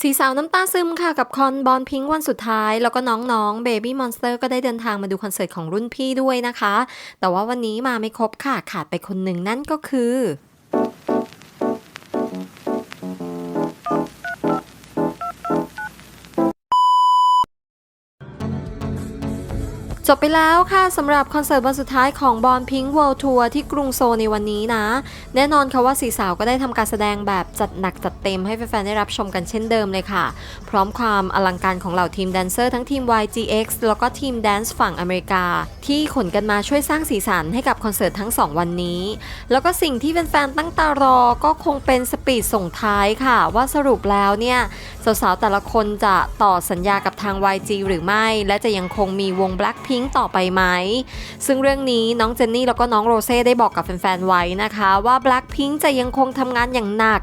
สีสาวน้ำตาซึมค่ะกับคอนบอลพิงค์วันสุดท้าย แล้วก็น้องๆเบบี้มอนสเตอร์ก็ได้เดินทางมาดูคอนเสิร์ตของรุ่นพี่ด้วยนะคะ แต่ว่าวันนี้มาไม่ครบค่ะ ขาดไปคนหนึ่งนั่นก็คือ จบไปแล้วค่ะสำหรับคอนเสิร์ตวันสุดท้ายของบอลพิงค์ World Tour ที่กรุงโซลในวันนี้นะ แน่นอนค่ะว่าสีสาวก็ได้ทำการแสดงแบบจัดหนักจัดเต็มให้แฟนๆ ได้รับชมกันเช่นเดิมเลยค่ะ พร้อมความอลังการของเหล่าทีมแดนเซอร์ทั้งทีม YGX แล้วก็ทีมแดนซ์ฝั่งอเมริกา ที่ขนกันมาช่วยสร้างสีสันให้กับคอนเสิร์ตทั้ง 2 วันนี้ แล้วก็สิ่งที่แฟนๆตั้งตารอก็คงเป็นสปีดส่งท้ายค่ะ ว่าสรุปแล้วเนี่ยสาวๆแต่ละคนจะต่อสัญญากับทาง YG หรือไม่ และจะยังคงมีวง Blackpink ต่อไปไหม ซึ่งเรื่องนี้น้องเจนนี่แล้วก็น้องโรเซ่ได้บอกกับแฟนๆไว้นะคะว่า Blackpink จะยังคงทำงานอย่างหนัก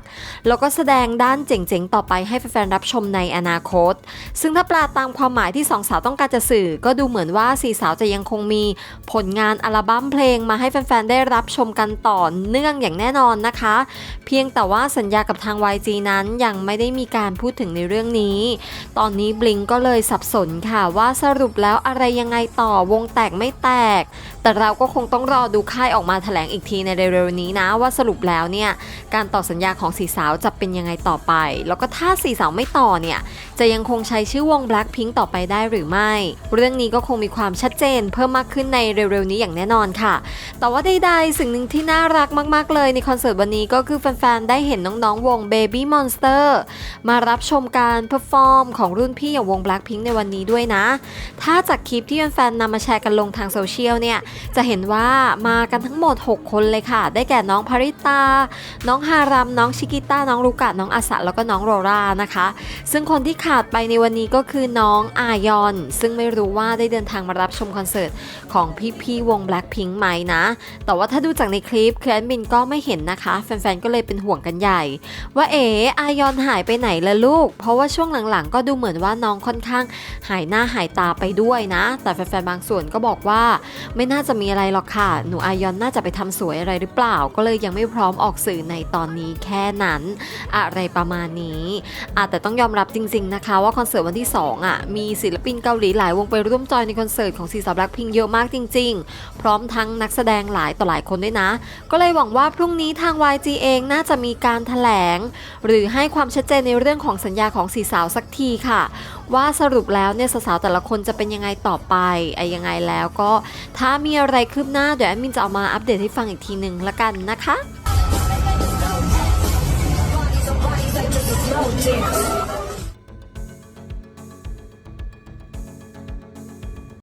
แล้วก็แสดงด้านเจ๋งๆ ต่อไปให้แฟนๆรับชมในอนาคต ซึ่งถ้าแปลาตามความหมายที่สองสาวต้องการจะสื่อ ก็ดูเหมือนว่าสี่สาวจะยังคงมีผลงานอัลบั้มเพลงมาให้แฟนๆได้รับชมกันต่อเนื่องอย่างแน่นอนนะคะ เพียงแต่ว่าสัญญากับทาง YG นั้นยังไม่ได้มีการพูดถึงในเรื่องนี้ ตอนนี้บลิงก็เลยสับสนค่ะว่าสรุปแล้วอะไรยังไงต่อวงแตกไม่แตก แต่เราก็คงต้องรอดูค่ายออกมาแถลงอีกทีในเร็วๆนี้นะว่าสรุปแล้วเนี่ยการต่อสัญญาของสีสาวจะเป็นยังไงต่อไป แล้วก็ถ้าสีสาวไม่ต่อเนี่ยจะยังคงใช้ชื่อวง Blackpink ต่อไปได้หรือไม่ เรื่องนี้ก็คงมีความชัดเจนเพิ่มมากขึ้นในเร็วๆนี้อย่างแน่นอนค่ะ แต่ว่าใดๆสิ่งหนึ่งที่น่ารักมากๆเลยในคอนเสิร์ตวันนี้ก็คือแฟนๆได้เห็นน้องๆวง Baby Monster มารับชมการเพอร์ฟอร์มของรุ่นพี่อย่างวง Blackpink ในวันนี้ด้วยนะ ถ้าจากคลิปที่แฟนนำมาแชร์กันลงทางโซเชียลเนี่ย จะเห็นว่ามากันทั้งหมด 6 คนเลยค่ะ ได้แก่น้องพาริตา น้องฮารัม น้องชิกิต้า น้องลูกะน้องอาสะแล้วก็น้องโรรานะคะ ซึ่งคนที่ขาดไปในวันนี้ก็คือน้องอายอน ซึ่งไม่รู้ว่าได้เดินทางมารับชมคอนเสิร์ตของพี่ๆวง Blackpink ไหมนะ แต่ว่าถ้าดูจากในคลิปคือแอดมินก็ไม่เห็นนะคะ แฟนๆ ก็เลยเป็นห่วงกันใหญ่ ว่าเอ๋อายอนหายไปไหนละลูก เพราะว่าช่วงหลังๆ ก็ดูเหมือนว่าน้องค่อนข้างหายหน้าหายตาไปด้วยนะ แต่แฟนบางส่วนก็บอกว่า ไม่น่าจะมีอะไรหรอกค่ะ หนูอายอนน่าจะไปทำสวยอะไรหรือเปล่า ก็เลยยังไม่พร้อมออกสื่อในตอนนี้แค่นั้น อะไรประมาณนี้อะแต่ต้องยอมรับจริง ๆ นะคะว่าคอนเสิร์ตวันที่ 2อะมีศิลปินเกาหลีหลายวงไปร่วมจอยในคอนเสิร์ตของสีสาวแบล็คพิงเยอะมากจริง ๆ พร้อมทั้งนักแสดงหลายต่อหลายคนด้วยนะ ก็เลยหวังว่าพรุ่งนี้ทาง YG เองน่าจะมีการถแถลง หรือให้ความชัดเจนในเรื่องของสัญญาของสีสาวสักทีค่ะ ว่าสรุปแล้วเนี่ยสาวแต่ละคนจะเป็นยังไงต่อไปไอ้ยังไงแล้วก็ถ้ามีอะไรคืบหน้าเดี๋ยวแอดมินจะเอามาอัปเดตให้ฟังอีกทีหนึ่งละกันนะคะ